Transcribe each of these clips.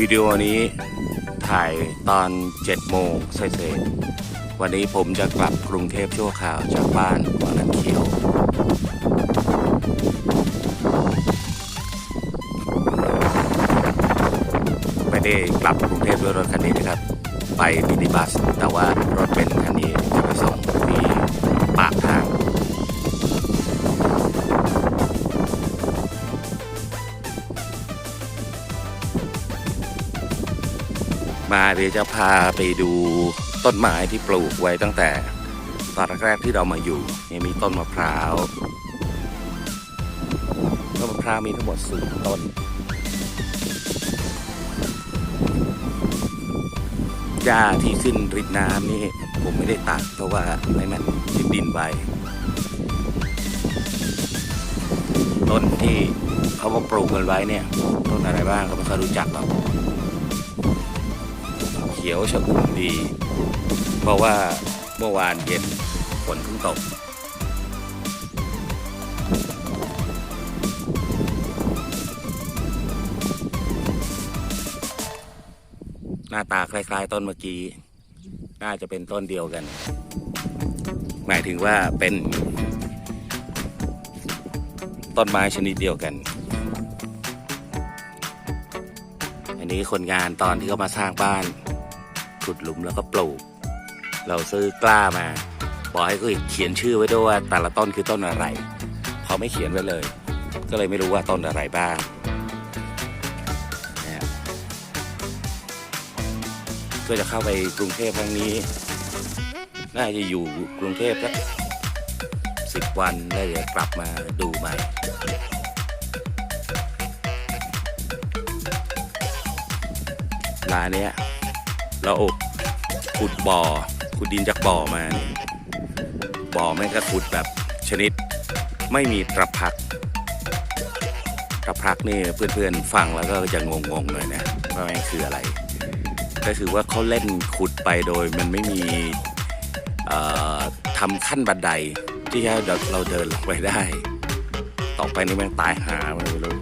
วิดีโอนี้ถ่ายตอน7โมงเศษๆวันนี้ผมจะกลับกรุงเทพชั่วคราวจากบ้านวังน้ำเขียว ไม่ได้กลับกรุงเทพด้วยรถคันนี้นะครับ ไปมินิบัส แต่ว่ารถเป็นคันนี้ มาเดี๋ยวจะพาไปดูต้นไม้ที่ปลูกไว้ตั้งแต่ตอนแรกที่เรามาอยู่เนี่ยมีต้นมะพร้าวต้นมะพร้าวมีทั้งหมดสี่ต้น หญ้าที่ขึ้นริมน้ำนี่ผมไม่ได้ตัดเพราะว่าไม่มันติดดินไปต้นที่เขามาปลูกกันไว้เนี่ย ต้นอะไรบ้างก็ไม่ค่อยรู้จักหรอก ขียวชอุ่มดี เพราะว่าเมื่อวานเย็นฝนเพิ่งตกหน้าตาคล้าย ๆ ต้นเมื่อกี้ น่าจะเป็นต้นเดียวกัน หมายถึงว่าเป็น ต้นไม้ชนิดเดียวกัน อันนี้คนงานตอนที่เขามาสร้างบ้าน ขุดหลุมแล้วก็ปลูก เราซื้อกล้ามา บอกให้เขาเขียนชื่อไว้ด้วยว่าแต่ละต้นคือต้นอะไรเขาไม่เขียนไว้เลย ก็เลยไม่รู้ว่าต้นอะไรบ้างนะครับก็จะเข้าไปกรุงเทพครั้งนี้ น่าจะอยู่กรุงเทพสักสิบวันแล้วเดี๋ยวกลับมาดูใหม่ร้านเนี้ย เราขุดบ่อขุดดินจากบ่อมาบ่อแม่งก็ขุดแบบชนิด ไม่มีตระพักตระพักนี่เพื่อนๆฟังแล้วก็จะงงๆหน่อยนะว่าแม่งคืออะไร ก็คือว่าเขาเล่นขุดไปโดยมันไม่มีเอ่อทำขั้นบันไดที่เราเดินลงไปได้ ต่อไปนี่แม่งตายหาไม่รู้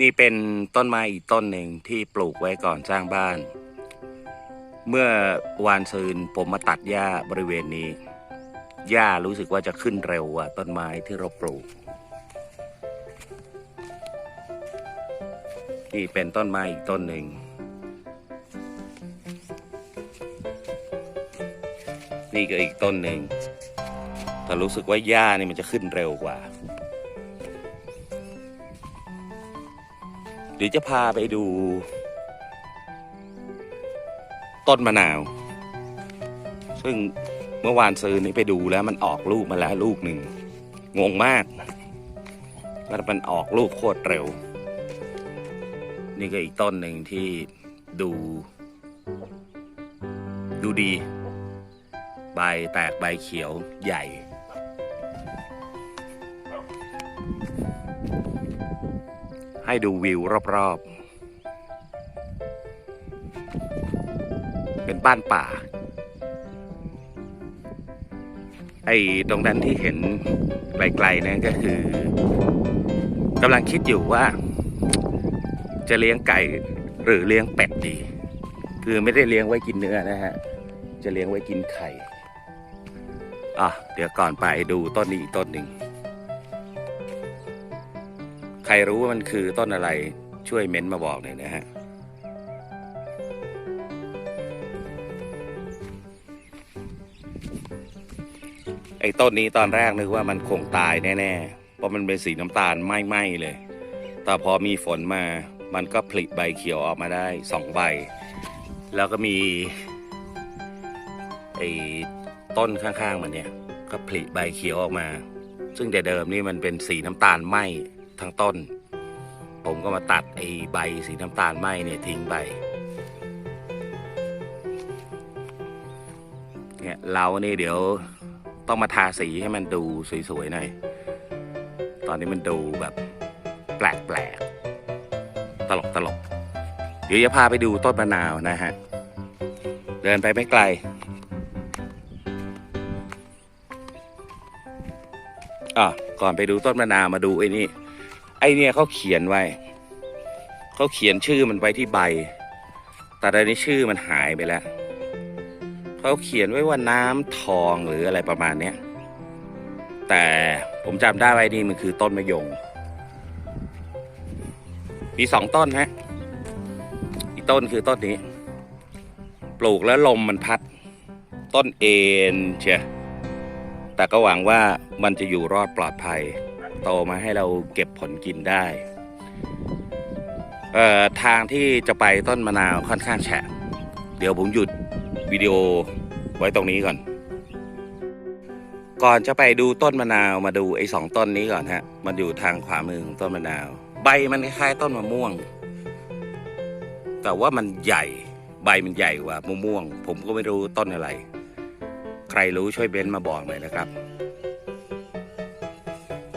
นี่เป็นต้นไม้อีกต้นหนึ่งที่ปลูกไว้ก่อนสร้างบ้าน เมื่อวานซืนผมมาตัดหญ้าบริเวณนี้ หญ้ารู้สึกว่าจะขึ้นเร็วกว่าต้นไม้ที่เราปลูก นี่เป็นต้นไม้อีกต้นหนึ่ง นี่ก็อีกต้นหนึ่งแต่รู้สึกว่าหญ้านี่มันจะขึ้นเร็วกว่า เดี๋ยวจะพาไปดู ต้นมะนาว ซึ่งเมื่อวานซื้อนี้ไปดูแล้วมันออกลูกมาแล้วลูกหนึ่ง งงมากว่ามันออกลูกโคตรเร็ว นี่ก็อีกต้นหนึ่งที่ดู ดูดี ใบแตกใบเขียวใหญ่ ให้ดูวิวรอบๆ เป็นบ้านป่า ไอ้ตรงนั้นที่เห็นไกลๆนั่นก็คือกำลังคิดอยู่ว่า จะเลี้ยงไก่หรือเลี้ยงเป็ดดี คือไม่ได้เลี้ยงไว้กินเนื้อนะฮะ จะเลี้ยงไว้กินไข่ อะ เดี๋ยวก่อนไปดูต้นนี้อีกต้นหนึ่ง รรู้ว่ามันคือต้นอะไรช่วยเม้นต์มาบอกหน่อยนะฮะไอ้ต้นนี้ตอนแรกนึกว่ามันคงตายแน่ๆเพราะมันเป็นสีน้ำตาลไหม้ๆเลย แต่พอมีฝนมา มันก็ผลิใบเขียวออกมาได้สองใบ แล้วก็มีไอ้ต้นข้างๆมันเนี่ย ก็ผลิใบเขียวออกมา ซึ่งแต่เดิมนี่มันเป็นสีน้ำตาลไหม้ ทั้งต้น ผมก็มาตัดไอ้ใบสีน้ำตาลไหมเนี่ยทิ้งไปเนี่ยเรานี่เดี๋ยวต้องมาทาสีให้มันดูสวยๆหน่อย ตอนนี้มันดูแบบแปลกๆ ตลกตลกๆเดี๋ยวจะพาไปดูต้นมะนาวนะฮะ เดินไปไม่ไกล อะ ก่อนไปดูต้นมะนาวมาดูไอ้นี่ ไอเนี่ยเขาเขียนไว้ เขาเขียนชื่อมันไว้ที่ใบ แต่ตอนนี้ชื่อมันหายไปแล้ว เขาเขียนไว้ว่าน้ำทองหรืออะไรประมาณเนี้ย แต่ผมจำได้ไว้นี่มันคือต้นมะยง มีสองต้นฮะ อีกต้นคือต้นนี้ ปลูกแล้วลมมันพัด ต้นเอ็นเชียแต่ก็หวังว่ามันจะอยู่รอดปลอดภัย โตมาให้เราเก็บผลกินได้เอ่อทางที่จะไปต้นมะนาวค่อนข้างแฉะ เดี๋ยวผมหยุดวิดีโอไว้ตรงนี้ก่อน ก่อนจะไปดูต้นมะนาวมาดูไอ้สองต้นนี้ก่อนฮะ มันอยู่ทางขวามือของต้นมะนาว ใบมันคล้ายๆต้นมะม่วง แต่ว่ามันใหญ่ ใบมันใหญ่กว่ามะม่วง ผมก็ไม่รู้ต้นอะไร ใครรู้ช่วยเบนมาบอกหน่อยนะครับ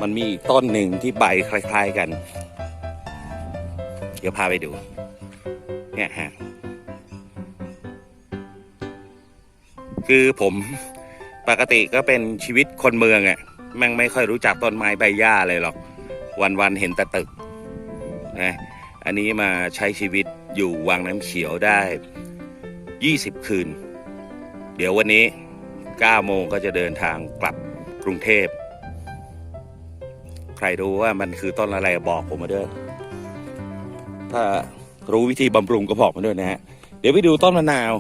มันมีอีกต้นหนึ่งที่ใบคล้าย ๆกัน เดี๋ยวพาไปดู เนี่ยฮะ คือผมปกติก็เป็นชีวิตคนเมืองอะ่ะแม่งไม่ค่อยรู้จักต้นไม้ใบหญ้าเลยหรอก วันๆเห็นแต่ตึกนะอันนี้มาใช้ชีวิตอยู่วังน้ำเขียวได้ 20 คืน เดี๋ยววันนี้9โมงก็จะเดินทางกลับกรุงเทพ ใครรู้ว่ามันคือต้นอะไรบอกผมมาด้วย ถ้ารู้วิธีบำรุงก็บอกมาด้วยนะฮะ เดี๋ยวไปดูต้นมะนาว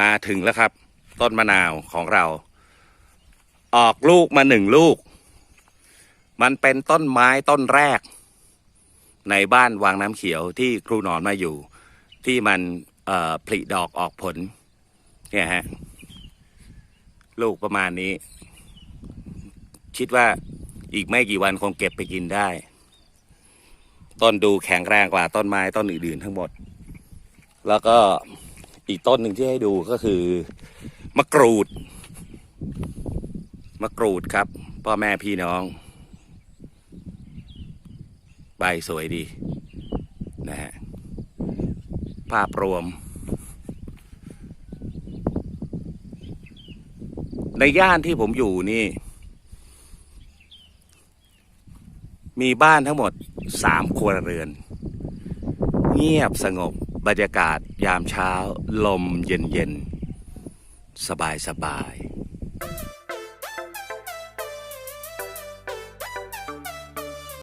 มาถึงแล้วครับ ต้นมะนาวของเรา ออกลูกมาหนึ่งลูก มันเป็นต้นไม้ต้นแรก ในบ้านวังน้ำเขียวที่ครูหนอนมาอยู่ ที่มันผลิดอกออกผล เนี่ยฮะ ลูกประมาณนี้ คิดว่าอีกไม่กี่วันคงเก็บไปกินได้ ต้นดูแข็งแรงกว่าต้นไม้ต้นอื่นๆทั้งหมด แล้วก็อีกต้นหนึ่งที่ให้ดูก็คือมะกรูด มะกรูดครับ พ่อแม่พี่น้อง ใบสวยดีนะฮะภาพรวม ในย่านที่ผมอยู่นี่ มีบ้านทั้งหมดสามครัวเรือน เงียบสงบบรรยากาศยามเช้า ลมเย็นเย็นสบายสบาย